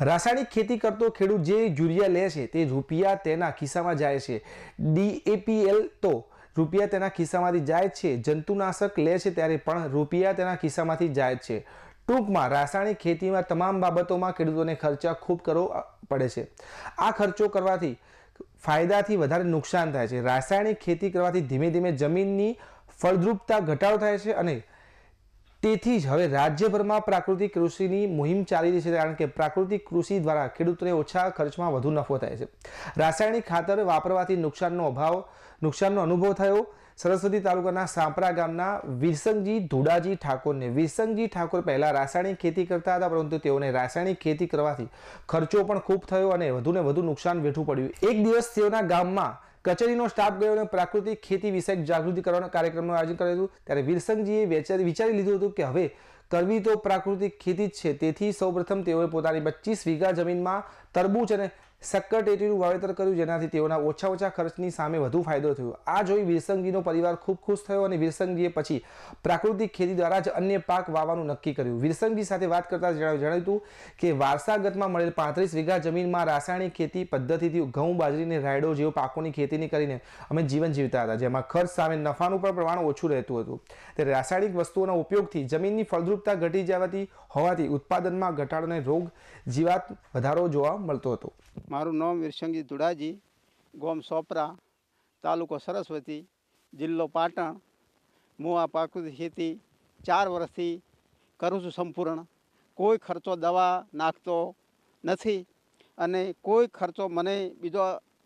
રાસાયણિક ખેતી કરતો ખેડૂત જે યુરિયા લે છે, તે રૂપિયા તેના ખિસ્સામાં જાય છે. ડીએપીએલ તો રૂપિયા તેના ખિસ્સામાંથી જાય છે, જંતુનાશક લે છે ત્યારે પણ રૂપિયા તેના ખિસ્સામાંથી જાય છે. ટૂંકમાં રાસાયણિક ખેતીમાં તમામ બાબતોમાં ખેડૂતોને ખર્ચા ખૂબ કરવો પડે છે. આ ખર્ચો કરવાથી ફાયદાથી વધારે નુકસાન થાય છે. રાસાયણિક ખેતી કરવાથી ધીમે ધીમે જમીનની ફળદ્રુપતા ઘટાડો થાય છે અને તેથી જ હવે રાજ્યભરમાં પ્રાકૃતિક કૃષિની મુહિમ ચાલી રહી છે, કારણ કે પ્રાકૃતિક કૃષિ દ્વારા ખેડૂતોને ઓછા ખર્ચમાં વધુ નફો થાય છે. રાસાયણિક ખાતર વાપરવાથી નુકસાનનો અભાવ, નુકસાનનો અનુભવ થયો. સરસ્વતી તાલુકાના સાંપરા ગામના વિરસંગજી ધુડાજી ઠાકોરને, વિરસંગજી ઠાકોર પહેલાં રાસાયણિક ખેતી કરતા હતા, પરંતુ તેઓને રાસાયણિક ખેતી કરવાથી ખર્ચો પણ ખૂબ થયો અને વધુને વધુ નુકસાન વેઠવું પડ્યું. એક દિવસ તેઓના ગામમાં કચેરીનો સ્ટાફ ગયો અને પ્રાકૃતિક ખેતી વિષયક જાગૃતિ કરવાના કાર્યક્રમનું આયોજન કર્યું હતું ત્યારે વિરસંગજીએ વિચારી લીધું હતું કે હવે કરવી તો પ્રાકૃતિક ખેતી જ છે. તેથી સૌપ્રથમ તેઓએ પોતાની પચીસ વીઘા જમીનમાં તરબૂચ અને શક્કરટેટીનું વાવેતર કર્યું જેનાથી તેઓના ઓછા ઓછા ખર્ચની સામે વધુ ફાયદો થયો. આ જોઈ વિરસંગીનો પરિવાર ખૂબ ખુશ થયો અને વિરસંગીએ પછી પ્રાકૃતિક ખેતી દ્વારા જ અન્ય પાક વાવવાનું નક્કી કર્યું. વિરસંગી સાથે વાત કરતા જણાવ્યું હતું કે વારસાગતમાં મળેલ પાંત્રીસ વીઘા જમીનમાં રાસાયણિક ખેતી પદ્ધતિથી ઘઉં, બાજરીને રાયડો જેવો પાકોની ખેતીની કરીને અમે જીવન જીવતા હતા, જેમાં ખર્ચ સામે નફાનું પણ પ્રમાણ ઓછું રહેતું હતું. ત્યારે રાસાયણિક વસ્તુઓના ઉપયોગથી જમીનની ફળદ્રુપતા ઘટી જવાતી હોવાથી ઉત્પાદનમાં ઘટાડો અને રોગ જીવાત વધારો જોવા મળતો હતો. મારું નામ વિરસંગી ધુડાજી, ગોમ સોપરા, તાલુકો સરસ્વતી, જિલ્લો પાટણ. હું આ પ્રાકૃતિક ખેતી ચાર વર્ષથી કરું છું સંપૂર્ણ. કોઈ ખર્ચો દવા નાખતો નથી અને કોઈ ખર્ચો મને બીજો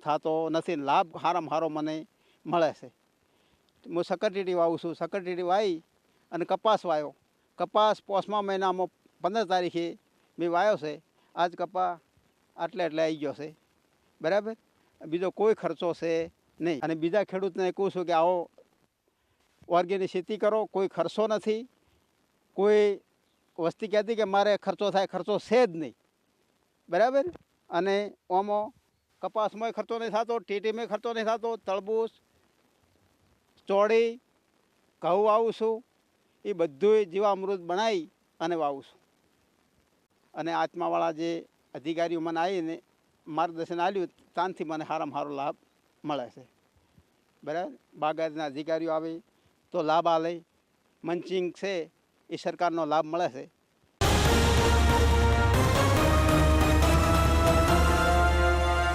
થતો નથી. લાભ હારામ હારો મને મળે છે. હું સકરટીટી વાવું છું. સકરટીટી વાવી અને કપાસ વાવ્યો કપાસ પોસમા મહિનામાં પંદર તારીખે મેં વાવ્યો છે. આજ કપા આટલે એટલે આવી ગયો છે. બરાબર? બીજો કોઈ ખર્ચો છે નહીં. અને બીજા ખેડૂતને કહું છું કે આવો ઓર્ગેનિક ખેતી કરો, કોઈ ખર્ચો નથી. કોઈ વસ્તી કહેતી કે મારે ખર્ચો થાય, ખર્ચો છે જ નહીં. બરાબર? અને આમાં કપાસમાંય ખર્ચો નહીં થતો ટીટીમાં ખર્ચો નહીં થતો તળબૂસ ચોળી, ઘઉં વાવું છું એ બધું જીવામૃત બનાવી અને વાવું છું અને આત્માવાળા જે અધિકારીઓ મને આવીને માર્ગદર્શન આપ્યું, ત્યાંથી મને સારામાં સારો લાભ મળે છે. બરાબર? બાગાયતના અધિકારીઓ આવે, તો લાભ આલે. મંચિંગ છે, એ સરકારનો લાભ મળે છે.